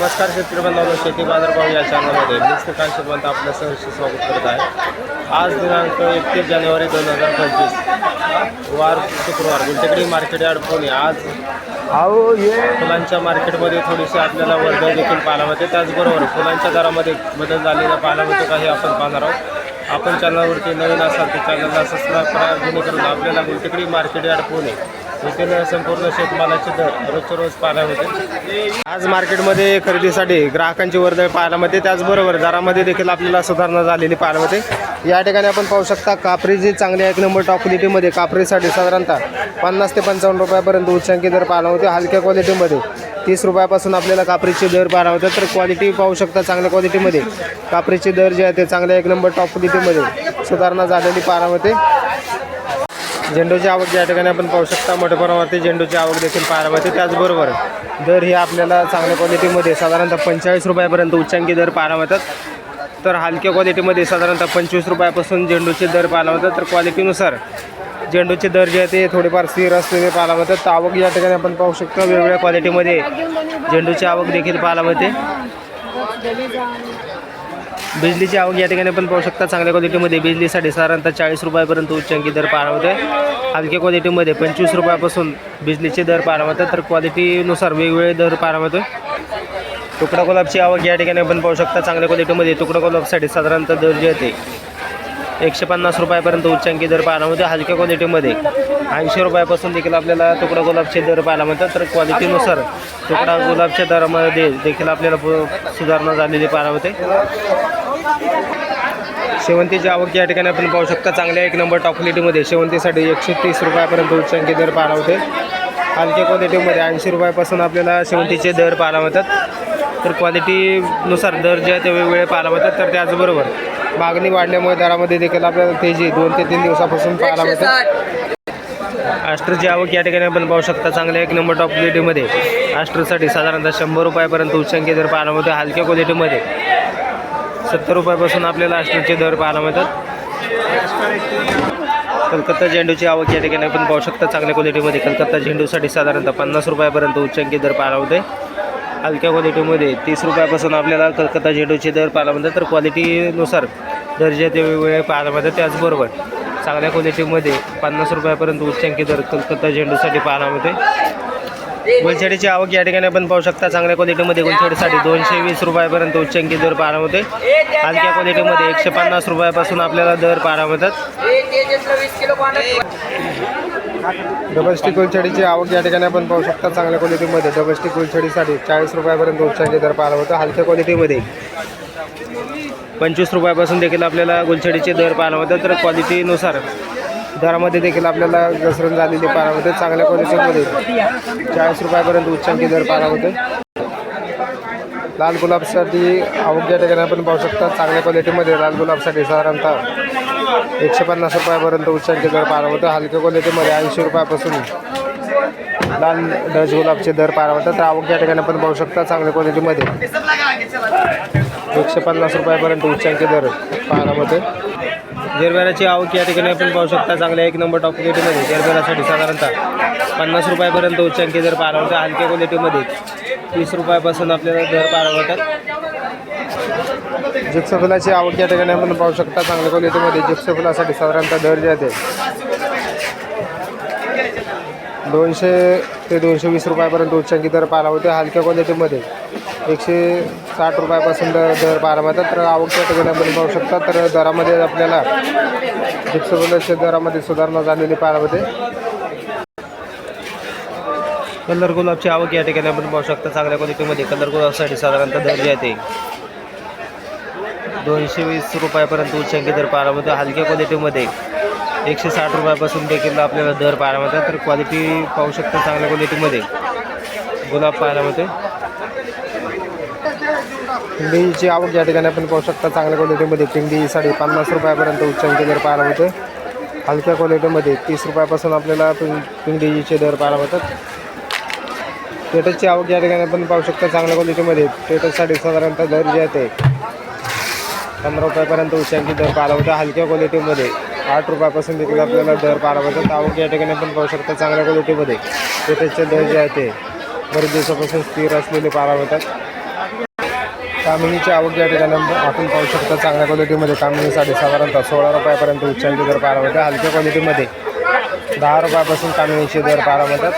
नमस्कार शेतकरी बांधवांनो शेती बाजारभाव या चॅनलमध्ये. मी श्रीकांत शेतवंत आपलं सहर्ष स्वागत करत आहे. आज दिनांक एकतीस जानेवारी दोन हजार पंचवीस. वार शुक्रवार गुलटेकडी मार्केट यार्ड पुणे. आज फुलांच्या मार्केटमध्ये थोडीशी आपल्याला वर्दळ देखील पाहायला मिळते. त्याचबरोबर फुलांच्या दरामध्ये बदल झालेला पाहायला मिळतो काही आपण पाहणार आहोत. आपण चॅनलवरती नवीन असाल तर चॅनलला सबस्क्राईब करा जेणेकरून आपल्याला गुलटेकडी मार्केट यार्ड पुणे येथील संपूर्ण शेतमालाचे दर रोजच्या रोज पाहायला होते आज मार्केटमध्ये खरेदीसाठी ग्राहकांची वर्दळ पाहायला मिळते. त्याचबरोबर दरामध्ये देखील आपल्याला सुधारणा झालेली पाहायला मिळते. या ठिकाणी आपण पाहू शकता कापरी जी चांगली एक नंबर टॉप क्वालिटीमध्ये कापरीसाठी साधारणतः पन्नास ते पंचावन्न रुपयापर्यंत उच्चांकी दर पाहायला होते हलक्या क्वालिटीमध्ये तीस रुपयापासून आपल्याला कापरीचे दर पाहायला होतात तर क्वालिटी पाहू शकता चांगल्या क्वालिटीमध्ये कापरीचे दर जे आहे ते चांगल्या एक नंबर टॉप क्वालिटीमध्ये सुधारणा झालेली पाहायला होते झेंडूची आवक या ठिकाणी आपण पाहू शकता मोठ्या प्रमाणावरती झेंडूची आवक देखील पाहायला मिळते. त्याचबरोबर दर हे आपल्याला चांगल्या क्वालिटीमध्ये साधारणतः पंचेचाळीस रुपयापर्यंत उच्चांकी दर पाहायला मिळतात. तर हलक्या क्वालिटीमध्ये साधारणतः पंचवीस रुपयापासून झेंडूचे दर पाहायला मिळतात. तर क्वालिटीनुसार झेंडूचे दर जे आहे ते थोडेफार स्थिर असलेले पाहायला मिळतात. तर आवक या ठिकाणी आपण पाहू शकतो वेगवेगळ्या क्वालिटीमध्ये झेंडूची आवक देखील पाहायला मिळते. बिजलीची आवक या ठिकाणी पण पाहू शकता चांगल्या क्वालिटीमध्ये बिजलीसाठी साधारणतः चाळीस रुपयापर्यंत उच्चांकी दर पाहायला होते हलक्या क्वालिटीमध्ये पंचवीस रुपयापासून बिजलीचे दर पाहायला तर क्वालिटीनुसार वेगवेगळे दर पाहायला मिळतो तुकडा गुलाबची आवक या ठिकाणी आपण पाहू शकता चांगल्या क्वालिटीमध्ये तुकडा गुलाबसाठी साधारणतः दर जे होते एकशे पन्नास रुपयापर्यंत उच्चांकी दर पाहायला मिळतो हलक्या क्वालिटीमध्ये ऐंशी रुपयापासून देखील आपल्याला तुकडा गुलाबचे दर पाहायला मिळतात तर क्वालिटीनुसार तुकडा गुलाबच्या दरामध्ये देखील आपल्याला प- सुधारणा झालेली पाहायला मिळते. शेवंतीची आवक या ठिकाणी आपण पाहू शकता चांगल्या एक नंबर टॉप क्वालिटीमध्ये शेवंतीसाठी एकशे तीस रुपयापर्यंत उच्चांकी दर पाहायला होते. हलक्या क्वालिटीमध्ये ऐंशी रुपयापासून आपल्याला शेवंतीचे दर पाहायला मिळतात. तर क्वालिटीनुसार दर जे आहे ते वेगवेगळे पाहायला मिळतात. तर त्याचबरोबर मागणी वाढल्यामुळे दरामध्ये देखील आपल्याला तेजी दोन ते तीन दिवसापासून पाहायला मिळते. आस्ट्रची आवक या ठिकाणी आपण पाहू शकता चांगल्या एक नंबर टॉप क्वालिटीमध्ये आस्ट्रसाठी साधारणतः शंभर रुपयापर्यंत उच्चांकी दर पाहायला मिळतो. हलक्या क्वालिटीमध्ये सत्तर रुपयापासून आपल्याला अष्टचे दर पाहायला मिळतात. कलकत्ता झेंडूची आवक या ठिकाणी आपण पाहू शकता. चांगल्या क्वालिटीमध्ये कलकत्ता झेंडूसाठी साधारणतः पन्नास रुपयापर्यंत उच्चांकी दर पाहायला होते हलक्या क्वालिटीमध्ये तीस रुपयापासून आपल्याला कलकत्ता झेंडूचे दर पाहायला मिळतात. तर क्वालिटीनुसार दर्जा ते वेगवेगळे पाहायला मिळतात. त्याचबरोबर चांगल्या क्वालिटीमध्ये पन्नास रुपयापर्यंत उच्चांकी दर कलकत्ता झेंडूसाठी पाहायला मिळते. गुलछडीची आवक या ठिकाणी आपण पाहू शकता. चांगल्या क्वालिटीमध्ये गुलछडीसाठी दोनशे वीस रुपयापर्यंत उच्चांकी दर पाहायला मिळते हलक्या क्वालिटीमध्ये एकशे पन्नास रुपयापासून आपल्याला दर पाहायला मिळतात डबल स्टिक गुलछडीची आवक या ठिकाणी आपण पाहू शकता. चांगल्या क्वालिटीमध्ये डबल स्टिक गुलछडीसाठी चाळीस रुपयापर्यंत उच्चांकी दर पाहायला होतं. हलक्या क्वालिटीमध्ये पंचवीस रुपयापासून देखील आपल्याला गुलछडीचे दर पाहायला होतं तर क्वालिटीनुसार दरामध्ये देखील आपल्याला घसरण झालेली पारा होते चांगल्या क्वालिटीमध्ये चाळीस रुपयापर्यंत उच्चांकी दर पारा होते लाल गुलाबसाठी आवक ठिकाणी आपण पाहू शकता चांगल्या क्वालिटीमध्ये लाल गुलाबसाठी साधारणतः एकशे पन्नास रुपयापर्यंत उच्चांकी दर पारा होतं हलक्या क्वालिटीमध्ये ऐंशी रुपयापासून लाल डच गुलाबचे दर पारा होतात तर आवक या ठिकाणी आपण पाहू शकता चांगल्या क्वालिटीमध्ये एकशे पन्नास रुपयापर्यंत उच्चांकी दर पाहायला होते जेरबेराची आवक या ठिकाणी आपण पाहू शकता चांगल्या एक नंबर टॉप क्वालिटीमध्ये जेरबेरासाठी साधारणतः पन्नास रुपयापर्यंत उच्चांकी जर पाहायला होता हलक्या क्वालिटीमध्ये तीस रुपयापासून आपल्याला दर पाहायला होतात जिप्स आवक या ठिकाणी आपण पाहू शकता चांगल्या क्वालिटीमध्ये जिप्सफुलासाठी साधारणतः दर जे आहे दोनशे ते दोनशे वीस रुपयापर्यंत उच्चांकी दर पाहायला होते हलक्या क्वालिटीमध्ये एकशे साठ रुपयापासून दर दर पाहायला मिळतात. तर आवकच्या ठिकाणी आपण पाहू शकता. तर दरामध्ये आपल्याला जिप्स दरामध्ये सुधारणा झालेली पाहायला होते कलर गुलाबची आवक या ठिकाणी आपण पाहू शकता. चांगल्या क्वालिटीमध्ये कलर गुलाबसाठी साधारणतः दर जे आहे ते दोनशे वीस रुपयापर्यंत उच्चांकी दर पाहायला मिळतो. हलक्या क्वालिटीमध्ये एकशे साठ रुपयापासून देखील आपल्याला दर पाहायला मिळतात. तर क्वालिटी पाहू शकता चांगल्या क्वालिटीमध्ये गुलाब पाहायला मिळते पिंडीची आवक या ठिकाणी आपण पाहू शकता चांगल्या क्वालिटीमध्ये पिंडी साडी पन्नास रुपयापर्यंत उच्चांचे दर पाहायला मिळते हलक्या क्वालिटीमध्ये तीस रुपयापासून आपल्याला पिं पिंडीचे दर पाहायला मिळतात. टेटसची आवक या ठिकाणी आपण पाहू शकता चांगल्या क्वालिटीमध्ये टेटससाठी साधारणतः दर जे आहे ते पंधरा रुपयापर्यंत उच्चांची दर पाहायला मिळतात हलक्या क्वालिटीमध्ये आठ रुपयापासून देखील आपल्याला दर बारा वाजता तावक या ठिकाणी आपण पाहू शकता चांगल्या क्वालिटीमध्ये. त्याचे दर जे आहे ते बरेच दिवसापासून स्थिर असलेले पारा होतात कामिनीची आवक या ठिकाणी आपण पाहू शकता चांगल्या क्वालिटीमध्ये. कामिनी साडेसाधारणतः सोळा रुपयापर्यंत उच्चांचे दर पारा होतात हलक्या क्वालिटीमध्ये. दहा रुपयापासून कामिनीचे दर पारा होतात